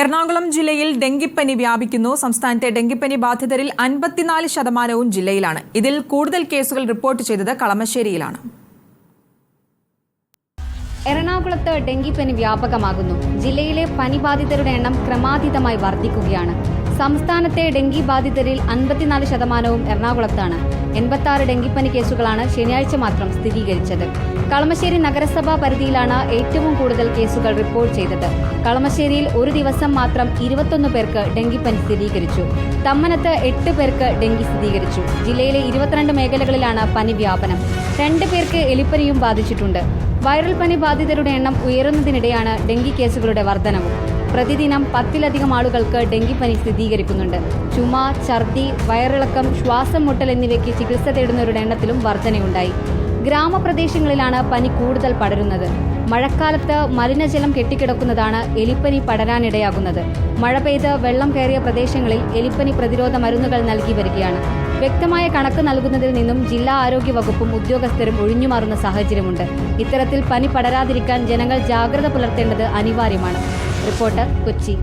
എറണാകുളം ജില്ലയിൽ ഡെങ്കിപ്പനി വ്യാപിക്കുന്നു. സംസ്ഥാനത്തെ ഡെങ്കിപ്പനി ബാധിതരിൽ അൻപത്തിനാല് ശതമാനവും ജില്ലയിലാണ്. ഇതിൽ കൂടുതൽ കേസുകൾ റിപ്പോർട്ട് ചെയ്തത് കളമശ്ശേരിയിലാണ്. എറണാകുളത്ത് ഡെങ്കിപ്പനി വ്യാപകമാകുന്നു. ജില്ലയിലെ പനി ബാധിതരുടെ എണ്ണം ക്രമാതീതമായി വർദ്ധിക്കുകയാണ്. സംസ്ഥാനത്തെ ഡെങ്കി ബാധിതരിൽ അൻപത്തിനാല് ശതമാനവും എറണാകുളത്താണ്. എൺപത്തി ഡെങ്കിപ്പനി കേസുകളാണ് ശനിയാഴ്ച മാത്രം സ്ഥിരീകരിച്ചത്. കളമശ്ശേരി നഗരസഭാ പരിധിയിലാണ് ഏറ്റവും കൂടുതൽ കേസുകൾ റിപ്പോർട്ട് ചെയ്തത്. കളമശ്ശേരിയിൽ ഒരു ദിവസം മാത്രം ഇരുപത്തൊന്ന് പേർക്ക് ഡെങ്കിപ്പനി സ്ഥിരീകരിച്ചു. തമ്മനത്ത് എട്ട് പേർക്ക് ഡെങ്കി സ്ഥിരീകരിച്ചു. ജില്ലയിലെ ഇരുപത്തിരണ്ട് മേഖലകളിലാണ് പനി വ്യാപനം. രണ്ട് പേർക്ക് എലിപ്പനിയും ബാധിച്ചിട്ടുണ്ട്. വൈറൽ പനി ബാധിതരുടെ എണ്ണം ഉയരുന്നതിനിടെയാണ് ഡെങ്കി കേസുകളുടെ വർധനവും. പ്രതിദിനം പത്തിലധികം ആളുകൾക്ക് ഡെങ്കിപ്പനി സ്ഥിരീകരിക്കുന്നുണ്ട്. ചുമ ഛർദി വയറിളക്കം ശ്വാസം മുട്ടൽ എന്നിവയ്ക്ക് ചികിത്സ തേടുന്നവരുടെ എണ്ണത്തിലും വർധനയുണ്ടായി. ഗ്രാമപ്രദേശങ്ങളിലാണ് പനി കൂടുതൽ പടരുന്നത്. മഴക്കാലത്ത് മലിനജലം കെട്ടിക്കിടക്കുന്നതാണ് എലിപ്പനി പടരാനിടയാകുന്നത്. മഴ പെയ്ത് വെള്ളം കയറിയ പ്രദേശങ്ങളിൽ എലിപ്പനി പ്രതിരോധ മരുന്നുകൾ നൽകി വരികയാണ്. വ്യക്തമായ കണക്ക് നൽകുന്നതിൽ നിന്നും ജില്ലാ ആരോഗ്യ വകുപ്പും ഉദ്യോഗസ്ഥരും ഒഴിഞ്ഞുമാറുന്ന സാഹചര്യമുണ്ട്. ഇത്തരത്തിൽ പനി പടരാതിരിക്കാൻ ജനങ്ങൾ ജാഗ്രത പുലർത്തേണ്ടത് അനിവാര്യമാണ്. റിപ്പോർട്ടർ കൊച്ചി